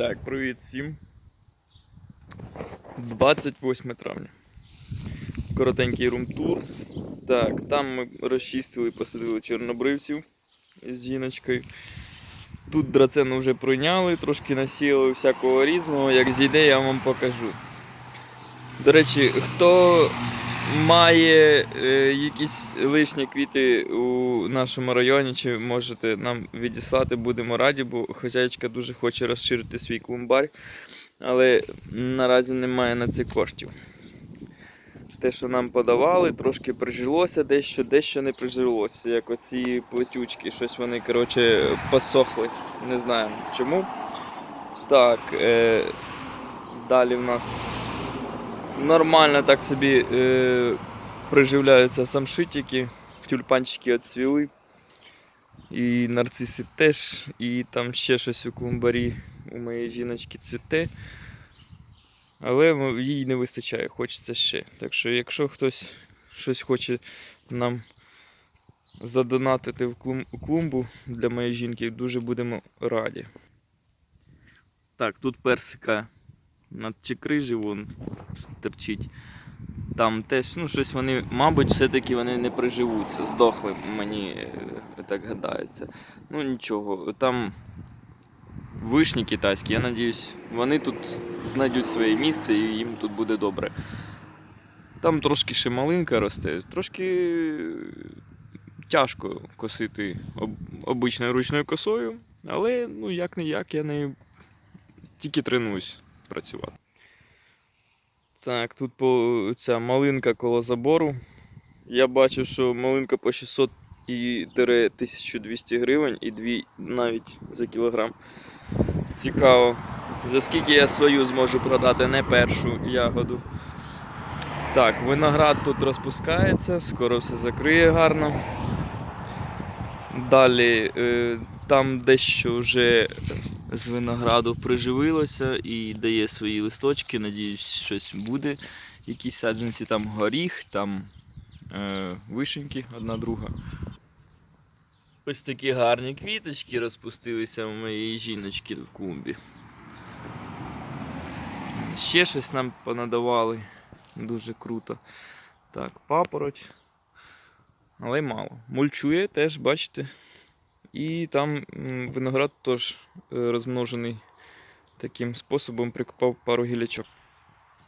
Так, привіт всім. 28 травня. Коротенький румтур. Так, там ми розчистили, посадили чорнобривців з жіночкою. Тут драцену вже пройняли, трошки насіяли всякого різного. Як зійде, я вам покажу. До речі, хто має е, якісь лишні квіти у нашому районі, чи можете нам відіслати, будемо раді, бо хазяйка дуже хоче розширити свій клумбар, але наразі немає на це коштів. Те, що нам подавали, трошки прижилося, дещо, дещо не прижилося. Як оці плетючки, щось вони, коротше, посохли. Не знаємо чому. Так, е, далі в нас нормально так собі е, приживляються самшитики, тюльпанчики відцвіли. І нарциси теж, і там ще щось у клумбарі у моєї жіночки цвіте. Але їй не вистачає, хочеться ще. Так що, якщо хтось щось хоче нам задонатити в клумбу для моєї жінки, дуже будемо раді. Так, тут персика над чекрижі вон стерчить. Там теж, ну, щось вони, мабуть, все-таки вони не приживуться, здохли, мені е, так гадається. Ну нічого, там вишні китайські, я надіюсь, вони тут знайдуть своє місце і їм тут буде добре. Там трошки ще малинка росте, трошки тяжко косити об, обичною ручною косою, але ну як не як, я нею тільки тренуюсь працювати. Так, тут по, ця малинка коло забору. Я бачив, що малинка по 600 і 1200 гривень і дві навіть за кілограм. Цікаво. За скільки я свою зможу продати, не першу ягоду. Так, виноград тут розпускається, скоро все закриє гарно. Далі е, там дещо вже з винограду приживилося і дає свої листочки. Надіюсь, щось буде. Якісь саджанці, там горіх, там е, вишеньки одна друга. Ось такі гарні квіточки розпустилися у моєї жіночки в клумбі. Ще щось нам понадавали. Дуже круто. Так, папороть. Але мало. Мульчує теж, бачите. І там виноград теж е, розмножений таким способом, прикопав пару гілячок.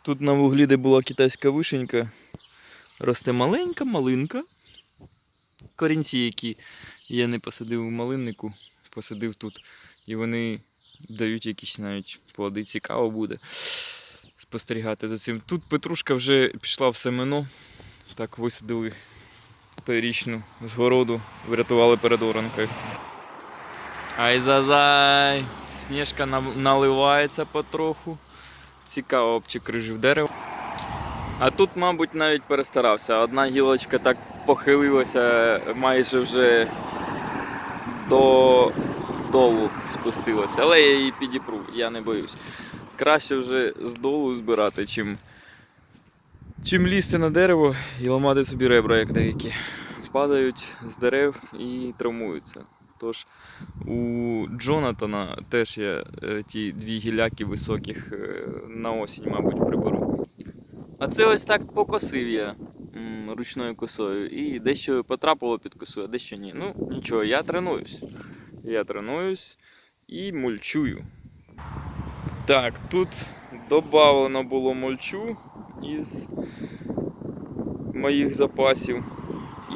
Тут на вуглі, де була китайська вишенька, росте маленька малинка. Корінці, які я не посадив у малиннику, посадив тут. І вони дають якісь навіть плоди. Цікаво буде спостерігати за цим. Тут петрушка вже пішла в семено. Так висадили торічну з городу, врятували перед оранкою. Ай зазай! Сніжка наливається потроху. Цікаво обчекрижив дерево. А тут, мабуть, навіть перестарався. Одна гілочка так похилилася майже вже до долу спустилася. Але я її підіпру, я не боюсь. Краще вже з долу збирати, чим, чим лізти на дерево і ламати собі ребра, як деякі. Падають з дерев і травмуються. Тож у Джонатана теж є е, ті дві гіляки високих е, на осінь, мабуть, приберу. А це ось так покосив я ручною косою. І дещо потрапило під косу, а дещо ні. Ну, нічого, я тренуюсь. Я тренуюсь і мульчую. Так, тут додавано було мульчу із моїх запасів.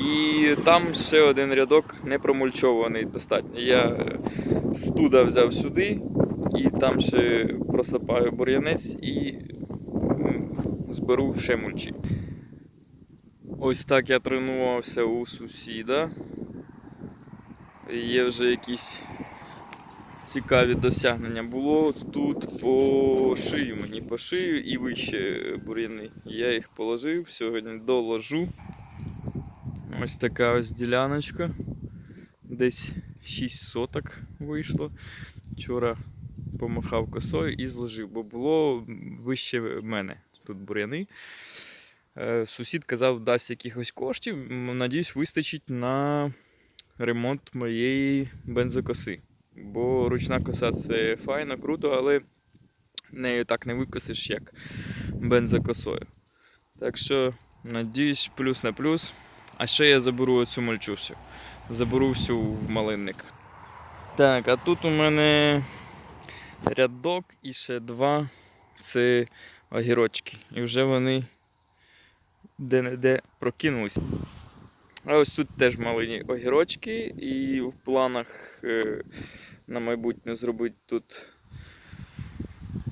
І там ще один рядок не промульчований достатньо. Я студа взяв сюди і там ще просапаю бур'янець і зберу ще мульчі. Ось так я тренувався у сусіда. Є вже якісь цікаві досягнення. Було тут по шию мені, по шию і вище бур'яни. Я їх положив, сьогодні доложу. Ось така ось діляночка. Десь 6 соток вийшло. Вчора помахав косою і зложив, бо було вище мене тут бур'яни. Е, Сусід казав, дасть якихось коштів. Надіюсь, вистачить на ремонт моєї бензокоси. Бо ручна коса це файно, круто, але нею так не викосиш, як бензокосою. Так що, надіюсь, плюс на плюс. А ще я заберу оцю мульчу всю. Заберу всю в малинник. Так, а тут у мене рядок і ще два це огірочки. І вже вони де-не-де прокинулись. А ось тут теж малині огірочки, і в планах е, на майбутнє зробити тут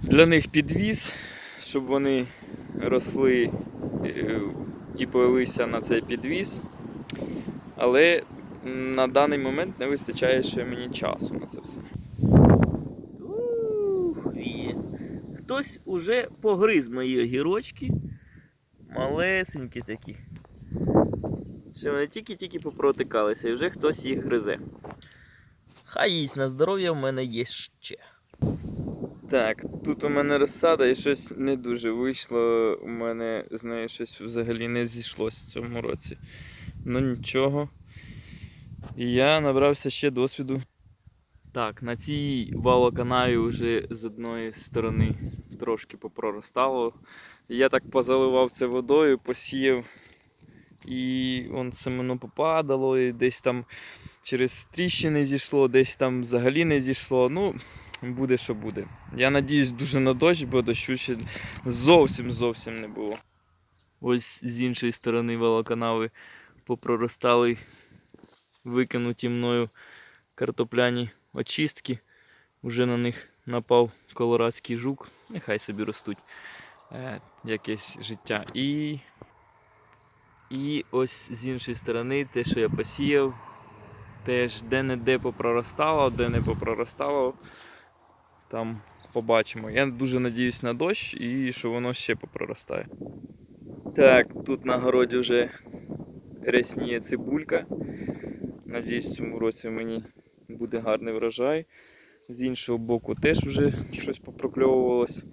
для них підвіз, щоб вони росли е, і повелися на цей підвіз. Але на даний момент не вистачає ще мені часу на це все. Хтось уже погриз мої огірочки. Малесенькі такі. Ще вони тільки-тільки попротикалися, і вже хтось їх гризе. Хай їсть на здоров'я в мене є ще. Так, тут у мене розсада і щось не дуже вийшло. У мене з нею щось взагалі не зійшлося в цьому році. Ну нічого. І я набрався ще досвіду. Так, на цій валоканаві вже з одної сторони трошки попроростало. Я так позаливав це водою, посіяв. І он семено попадало, і десь там через тріщини зійшло, десь там взагалі не зійшло. Ну, буде, що буде. Я надіюсь дуже на дощ, бо дощу ще зовсім зовсім не було. Ось з іншої сторони волоканави попроростали викинуті мною картопляні очистки. Уже на них напав колорадський жук. Нехай собі ростуть е, якесь життя. І, і ось з іншої сторони те, що я посіяв, теж де-не-де попроростало, де не попроростало там побачимо. Я дуже надіюсь на дощ і що воно ще попроростає. Так, тут на городі вже рясніє цибулька. Надіюсь, в цьому році мені буде гарний врожай. З іншого боку теж вже щось попрокльовувалось.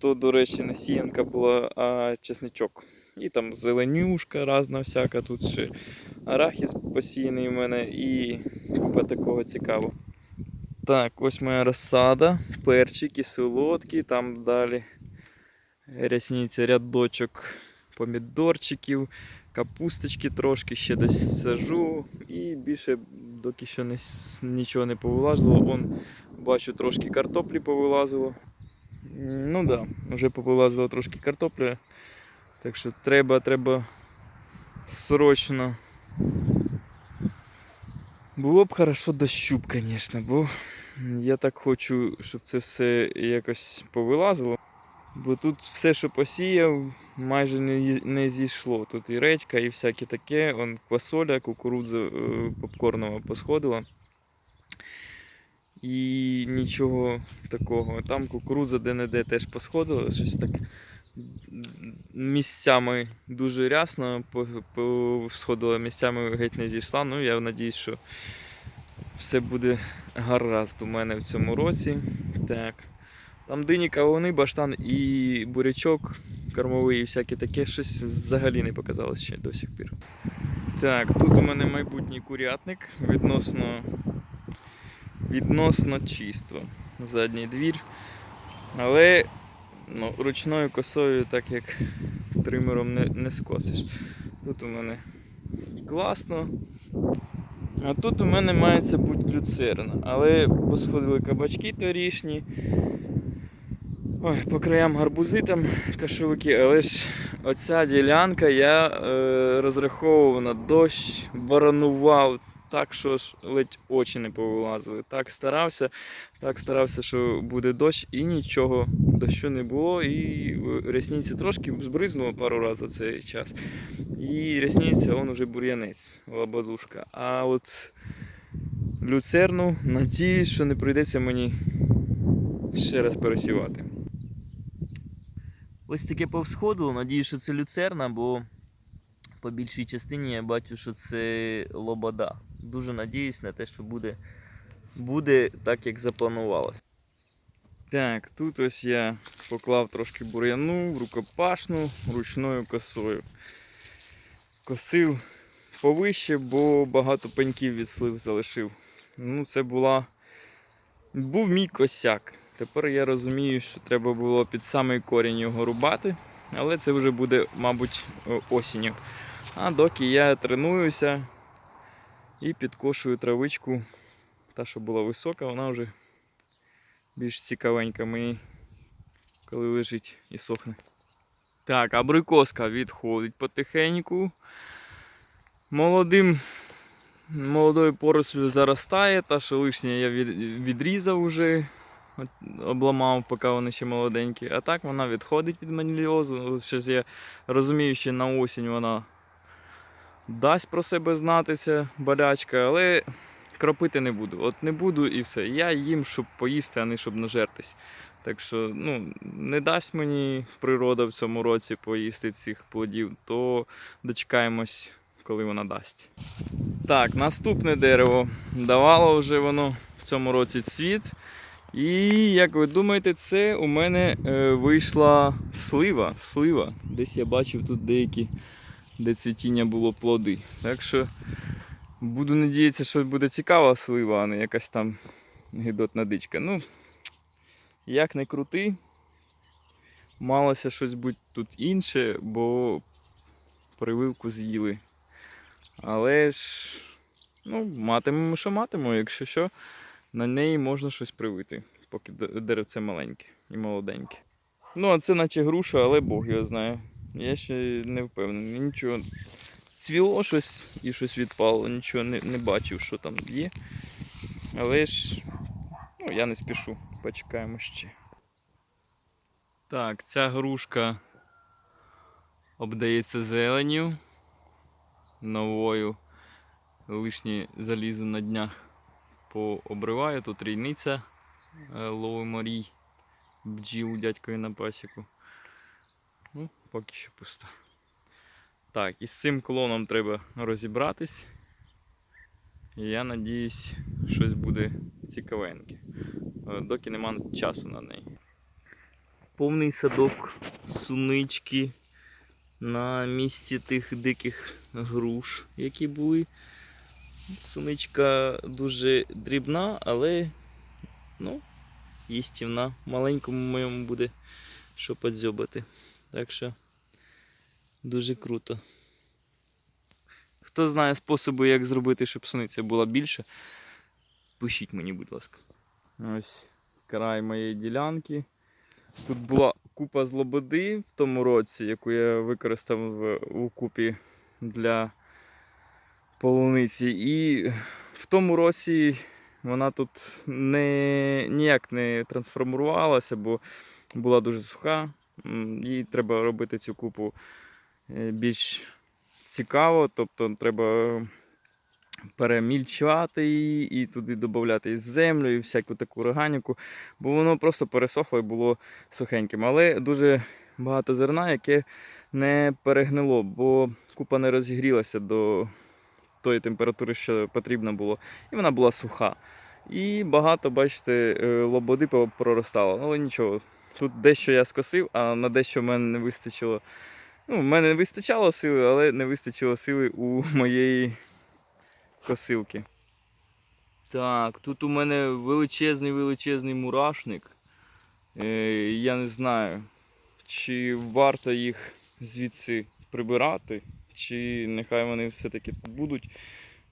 То, до речі, не сіянка була, а чесничок. І там зеленюшка разна всяка, тут ще арахіс посіяний в мене і купа такого цікавого. Так, ось моя розсада, перчики, солодкі, там далі рясніться рядочок помідорчиків, капусточки трошки, ще десь сажу і більше доки що не, нічого не повилазило. Вон бачу трошки картоплі повилазило. Ну так, да, вже повилазило трошки картоплі. Так що треба, треба срочно. Було б хорошо дощу звісно, бо я так хочу, щоб це все якось повилазило. Бо тут все, що посіяв, майже не, не зійшло. Тут і редька, і всяке таке. Он квасоля, кукурудза е, попкорнова посходила. І нічого такого. Там кукурудза де-не-де теж посходила, щось так місцями дуже рясно, сходила місцями геть не зійшла. Ну, я надіюсь, що все буде гаразд у мене в цьому році. Так. Там дині, кавуни, баштан і бурячок кормовий і всяке таке, щось взагалі не показалось ще до сих пір. Так, тут у мене майбутній курятник відносно, відносно чисто. Задній двір. Але ну, ручною косою, так як тримером не, не скосиш. Тут у мене класно. А тут у мене мається бути люцерна. Але посходили кабачки торішні. Ой, по краям гарбузи там кашовики, але ж оця ділянка я е, розраховував на дощ, баранував так, що ж ледь очі не повилазили. Так старався, так старався, що буде дощ, і нічого, дощу не було. І в трошки збризнуло пару разів за цей час. І рясниця, он уже бур'янець, лабадушка. А от люцерну, надіюсь, що не прийдеться мені ще раз пересівати. Ось таке повсходило, надію, що це люцерна, бо по більшій частині я бачу, що це лобода. Дуже надіюсь на те, що буде, буде так, як запланувалося. Так, тут ось я поклав трошки бур'яну, в рукопашну ручною косою. Косив повище, бо багато пеньків від слив залишив. Ну, це була був мій косяк. Тепер я розумію, що треба було під самий корінь його рубати, але це вже буде, мабуть, осінню. А доки я тренуюся і підкошую травичку, та, що була висока, вона вже більш цікавенька мені, коли лежить і сохне. Так, абрикоска відходить потихеньку. Молодим, молодою порослю заростає, та що лишнє я від, відрізав уже, обламав, поки вони ще молоденькі. А так вона відходить від маніліозу. Щось я розумію, що на осінь вона дасть про себе знатися, болячка, але кропити не буду. От не буду і все. Я їм, щоб поїсти, а не щоб нажертись. Так що ну, не дасть мені природа в цьому році поїсти цих плодів, то дочекаємось, коли вона дасть. Так, наступне дерево. Давало вже воно в цьому році цвіт. І як ви думаєте, це у мене е, вийшла слива. слива. Десь я бачив тут деякі, де цвітіння було плоди. Так що буду надіятися, що буде цікава слива, а не якась там гидотна дичка. Ну, як не крути, малося щось бути тут інше, бо прививку з'їли. Але ж, ну, матимемо, що матимемо, якщо що, на неї можна щось привити, поки деревце маленьке і молоденьке. Ну, а це наче груша, але Бог його знає. Я ще не впевнений. Нічого. Цвіло щось і щось відпало, нічого не, не бачив, що там є. Але ж ну, я не спішу, почекаємо ще. Так, ця грушка обдається зеленю новою. Лишнє залізу на днях пообриваю. Тут рійниця е, ловимо рій бджіл дядькові на пасіку. Ну, поки що пуста. Так, і з цим клоном треба розібратись. Я надіюсь, щось буде цікавеньке. Е, Доки нема часу на неї. Повний садок сунички на місці тих диких груш, які були. Суничка дуже дрібна, але ну, їстівна. Маленькому моєму буде що подзьобати. Так що дуже круто. Хто знає способи, як зробити, щоб суниця була більше, пишіть мені, будь ласка. Ось край моєї ділянки. Тут була купа злободи в тому році, яку я використав у купі для полуниці. І в тому році вона тут не, ніяк не трансформувалася, бо була дуже суха. Їй треба робити цю купу е, більш цікаво, тобто треба перемільчувати її і туди додати землю, і всяку таку органіку, бо воно просто пересохло і було сухеньким. Але дуже багато зерна, яке не перегнило, бо купа не розігрілася до тої температури, що потрібно було, і вона була суха. І багато, бачите, е, лободи проростало. Але нічого. Тут дещо я скосив, а на дещо в мене не вистачило. Ну, в мене не вистачало сили, але не вистачило сили у моєї косилки. Так, тут у мене величезний величезний мурашник. Е, я не знаю, чи варто їх звідси прибирати, чи нехай вони все-таки будуть.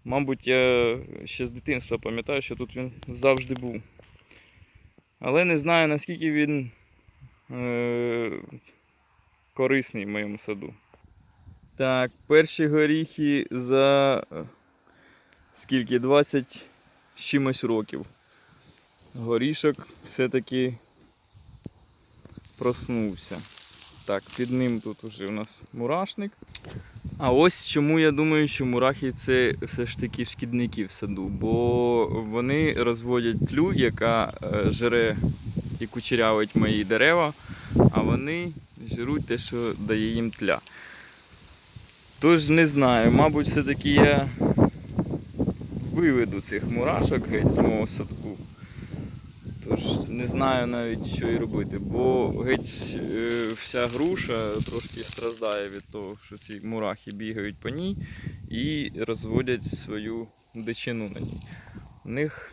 Мабуть, я ще з дитинства пам'ятаю, що тут він завжди був. Але не знаю, наскільки він е, корисний в моєму саду. Так, перші горіхи за е, скільки? 20 чимось років. Горішок все-таки проснувся. Так, під ним тут уже у нас мурашник. А ось чому я думаю, що мурахи це все ж таки шкідники в саду, бо вони розводять тлю, яка е, жре і кучерявить мої дерева, а вони жруть те, що дає їм тля. Тож не знаю, мабуть, все-таки я виведу цих мурашок геть з мого садку. Тож не знаю навіть, що і робити, бо геть е, вся груша трошки страждає від того, що ці мурахи бігають по ній і розводять свою дичину на ній. У них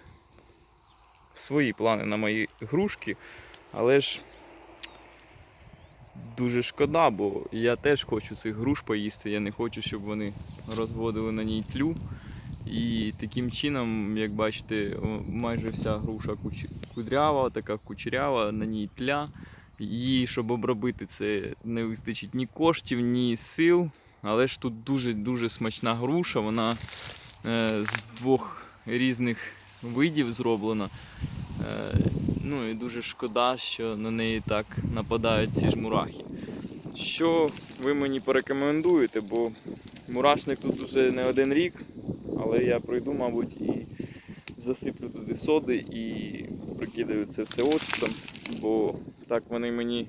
свої плани на мої грушки, але ж дуже шкода, бо я теж хочу цих груш поїсти. Я не хочу, щоб вони розводили на ній тлю. І таким чином, як бачите, майже вся груша кудрява, така кучерява, на ній тля. Її, щоб обробити, це не вистачить ні коштів, ні сил. Але ж тут дуже-дуже смачна груша, вона е, з двох різних видів зроблена. Е, ну і дуже шкода, що на неї так нападають ці ж мурахи. Що ви мені порекомендуєте, бо мурашник тут вже не один рік, але я пройду, мабуть, і засиплю туди соди і прикидаю це все оцтом, бо так вони мені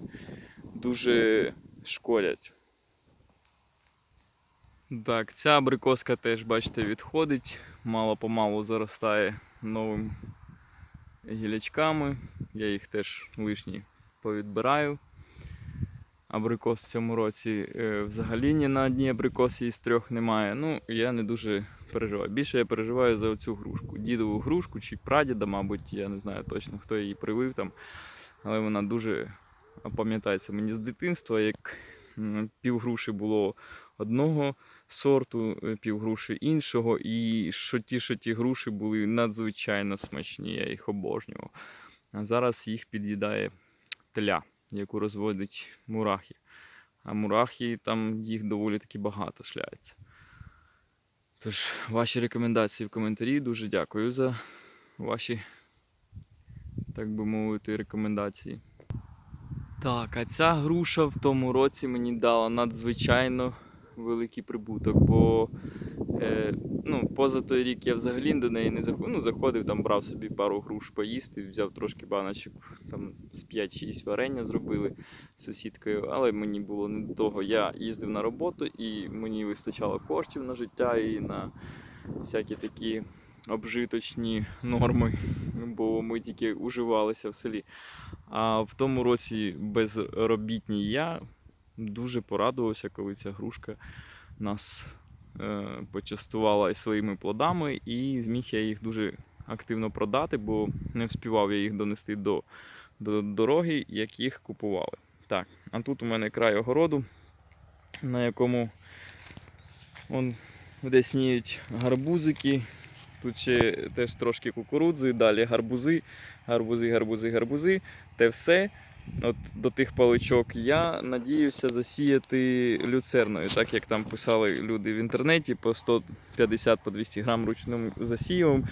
дуже шкодять. Так, ця абрикоска теж, бачите, відходить, мало-помалу заростає новим гілячками. Я їх теж лишні повідбираю. Абрикос в цьому році е, взагалі ні на одній абрикосі із трьох немає. Ну, я не дуже переживаю. Більше я переживаю за оцю грушку. Дідову грушку чи прадіда, мабуть, я не знаю точно, хто її привив там. Але вона дуже пам'ятається мені з дитинства, як м, пів груші було одного сорту, е, пів груші іншого, і що ті, що ті груші були надзвичайно смачні, я їх обожнював. А зараз їх під'їдає тля, яку розводять мурахи. А мурахи там їх доволі таки багато шляється. Тож, ваші рекомендації в коментарі. Дуже дякую за ваші, так би мовити, рекомендації. Так, а ця груша в тому році мені дала надзвичайно великий прибуток, бо е, ну, поза той рік я взагалі до неї не заходив. Ну, заходив, там брав собі пару груш поїсти, взяв трошки баночок, там з 5-6 варення зробили з сусідкою, але мені було не до того. Я їздив на роботу і мені вистачало коштів на життя і на всякі такі обжиточні норми, бо ми тільки уживалися в селі. А в тому році безробітній я дуже порадувався, коли ця грушка нас е, почастувала своїми плодами, і зміг я їх дуже активно продати, бо не вспівав я їх донести до, до дороги, як їх купували. Так, а тут у мене край огороду, на якому он, десь сніють гарбузики. Тут ще теж трошки кукурудзи, далі гарбузи, гарбузи, гарбузи, гарбузи. Те все. От до тих паличок я надіюся засіяти люцерною, так як там писали люди в інтернеті по 150 по 200 грам ручним засіювом.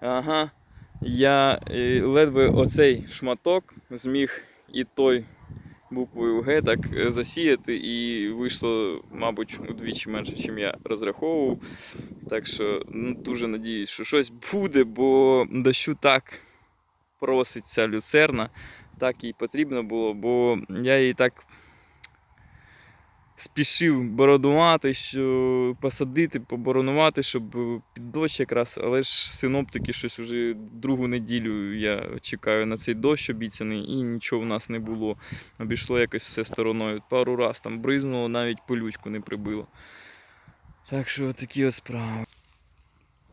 Ага, я е, ледве оцей шматок зміг і той буквою Г так е, засіяти, і вийшло, мабуть, удвічі менше, ніж я розраховував. Так що ну, дуже надіюсь, що щось буде, бо дощу так проситься люцерна так їй потрібно було, бо я її так спішив бородувати, що посадити, поборонувати, щоб під дощ якраз, але ж синоптики щось уже другу неділю я чекаю на цей дощ обіцяний, і нічого в нас не було. Обійшло якось все стороною. Пару раз там бризнуло, навіть пилючку не прибило. Так що такі ось справи.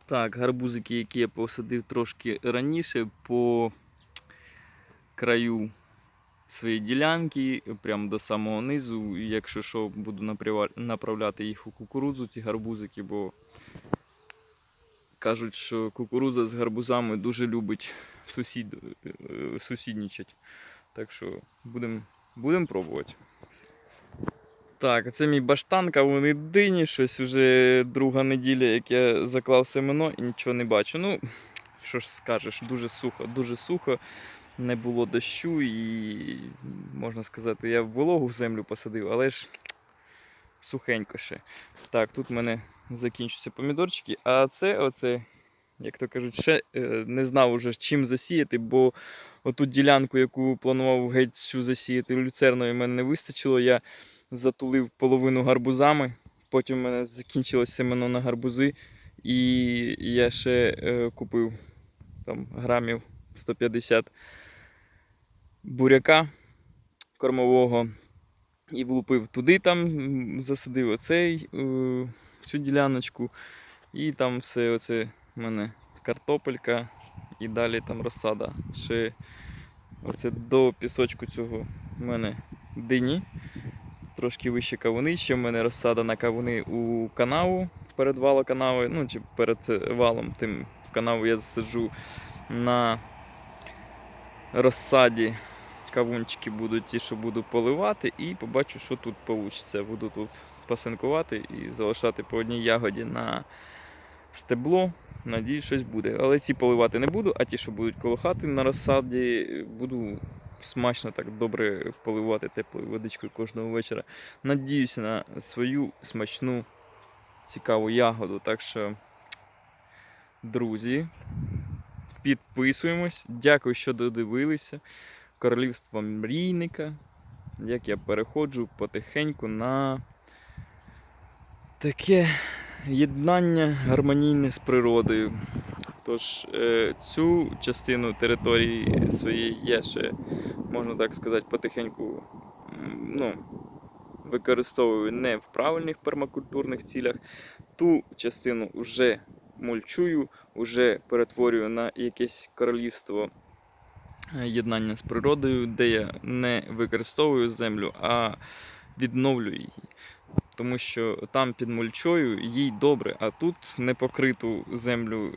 Так, гарбузики, які я посадив трошки раніше, по краю своєї ділянки, прямо до самого низу. Якщо що, буду направляти їх у кукурудзу, ці гарбузики, бо кажуть, що кукурудза з гарбузами дуже любить сусід, е, сусіднічать. Так що будемо будем пробувати. Так, це мій баштанка, вони дині, щось уже друга неділя, як я заклав семено і нічого не бачу. Ну, що ж скажеш, дуже сухо, дуже сухо не було дощу і, можна сказати, я вологу землю посадив, але ж сухенько ще. Так, тут в мене закінчуються помідорчики, а це, оце, як то кажуть, ще е, не знав уже чим засіяти, бо оту ділянку, яку планував геть всю засіяти люцерною, мене не вистачило. Я затулив половину гарбузами, потім в мене закінчилось семено на гарбузи, і я ще е, купив там грамів 150 буряка кормового і влупив туди, там засадив оцей, е, цю діляночку. І там все оце в мене картопелька і далі там розсада. Ще оце до пісочку цього в мене дині. Трошки вище кавуни. Ще в мене розсада на кавуни у канаву перед валом канави, ну чи перед валом тим в канаву я засаджу на розсаді. Кавунчики будуть ті, що буду поливати, і побачу, що тут вийде. Буду тут пасинкувати і залишати по одній ягоді на стебло. Надіюсь, щось буде. Але ці поливати не буду, а ті, що будуть коло хати на розсаді, буду смачно так добре поливати теплою водичкою кожного вечора. Надіюся на свою смачну, цікаву ягоду. Так що, друзі, підписуємось. Дякую, що додивилися. Королівство мрійника. Як я переходжу потихеньку на таке єднання гармонійне з природою. Тож е, цю частину території своєї я ще, можна так сказати, потихеньку ну, використовую не в правильних пермакультурних цілях. Ту частину вже мульчую, вже перетворюю на якесь королівство е, єднання з природою, де я не використовую землю, а відновлюю її. Тому що там під мульчою їй добре, а тут непокриту землю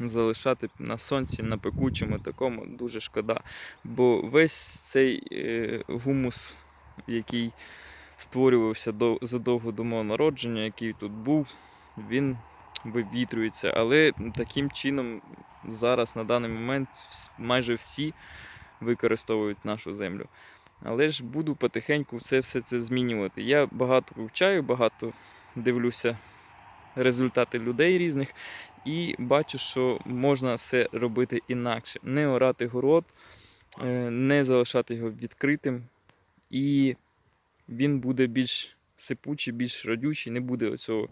залишати на сонці, на пекучому такому дуже шкода. Бо весь цей е, гумус, який створювався до, задовго до мого народження, який тут був, він вивітрюється. Але таким чином зараз на даний момент майже всі використовують нашу землю. Але ж буду потихеньку це все це змінювати. Я багато вивчаю, багато дивлюся результати людей різних і бачу, що можна все робити інакше. Не орати город, е, не залишати його відкритим, і він буде більш сипучий, більш родючий, не буде оцього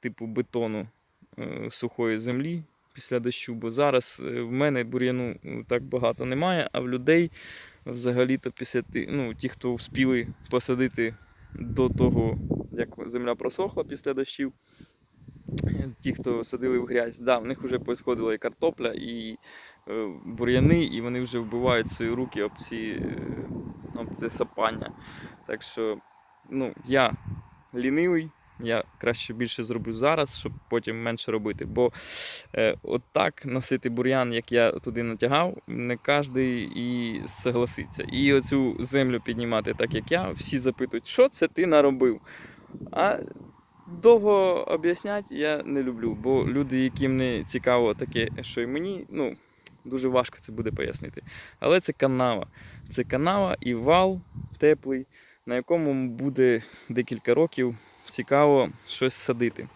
типу бетону е, сухої землі після дощу. Бо зараз е, в мене бур'яну е, так багато немає, а в людей взагалі-то після ну, ті, хто вспіли посадити до того, як земля просохла після дощів. Ті, хто садили в грязь, да, в них вже посходила і картопля, і е, бур'яни, і вони вже вбивають свої руки об ці е, об це сапання. Так що ну, я лінивий, я краще більше зроблю зараз, щоб потім менше робити. Бо е, от так носити бур'ян, як я туди натягав, не кожен і согласиться. І оцю землю піднімати так, як я, всі запитують, що це ти наробив. А довго об'ясняти я не люблю, бо люди, яким не цікаво таке, що й мені, ну, дуже важко це буде пояснити. Але це канава. Це канава і вал теплий, на якому буде декілька років цікаво щось садити.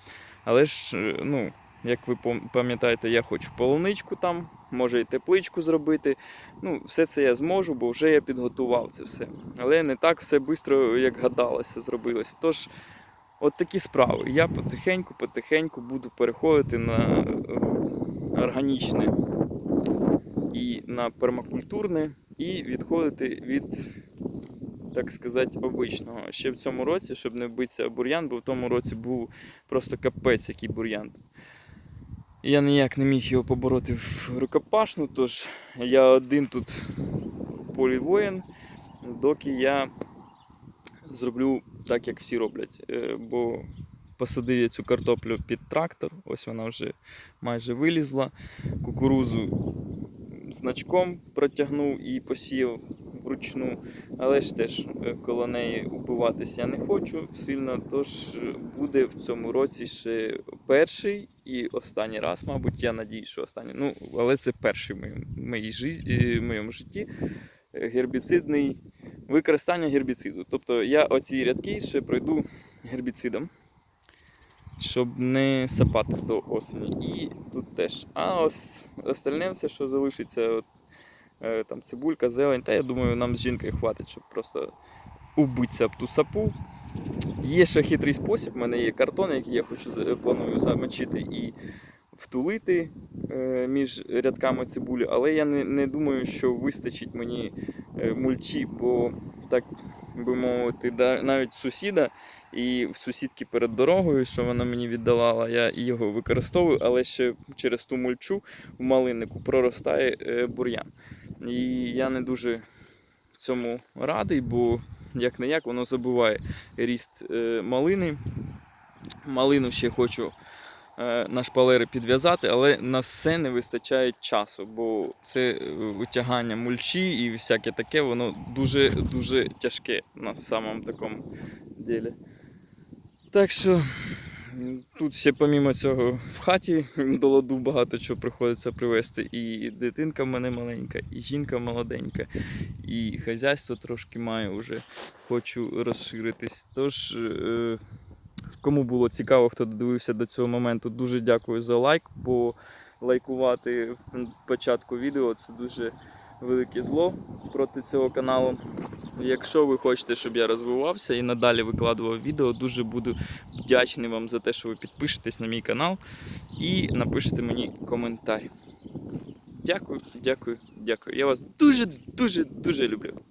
Але ж, е, ну, як ви пам'ятаєте, я хочу полуничку там, може і тепличку зробити. Ну, все це я зможу, бо вже я підготував це все. Але не так все швидко, як гадалося, зробилось. Тож, от такі справи. Я потихеньку, потихеньку буду переходити на е, органічне і на пермакультурне, і відходити від, так сказати, обичного. Ще в цьому році, щоб не вбитися бур'ян, бо в тому році був просто капець, який бур'ян Я ніяк не міг його побороти в рукопашну, тож я один тут в полі воїн, доки я зроблю так, як всі роблять. Е, Бо посадив я цю картоплю під трактор, ось вона вже майже вилізла. Кукурузу значком протягнув і посіяв вручну, але ж теж е, коло неї упиватись я не хочу сильно, тож е, буде в цьому році ще перший і останній раз, мабуть, я надію, що останній. Ну, але це перший в моєму, моїй жи- е, в моєму житті гербіцидний використання гербіциду. Тобто я оці рядки ще пройду гербіцидом, щоб не сапати до осені. І тут теж. А ось остальне все, що залишиться, от, там цибулька, зелень, та я думаю, нам з жінкою хватить, щоб просто убитися об ту сапу. Є ще хитрий спосіб, в мене є картон, який я хочу планую замочити і втулити е, між рядками цибулі, але я не, не думаю, що вистачить мені е, мульчі, бо так би мовити, навіть сусіда і в сусідки перед дорогою, що вона мені віддавала, я його використовую, але ще через ту мульчу в малиннику проростає е, бур'ян. І я не дуже цьому радий, бо як не як воно забуває ріст е, малини. Малину ще хочу е, на шпалери підв'язати, але на все не вистачає часу, бо це е, витягання мульчі і всяке таке, воно дуже-дуже тяжке на самому такому ділі. Так що тут ще помімо цього в хаті до ладу багато чого приходиться привезти. І дитинка в мене маленька, і жінка молоденька, і хазяйство трошки маю вже, хочу розширитись. Тож, е, кому було цікаво, хто додивився до цього моменту, дуже дякую за лайк, бо лайкувати початку відео це дуже велике зло проти цього каналу. Якщо ви хочете, щоб я розвивався і надалі викладував відео, дуже буду вдячний вам за те, що ви підпишетесь на мій канал і напишете мені коментар. Дякую, дякую, дякую. Я вас дуже, дуже, дуже люблю.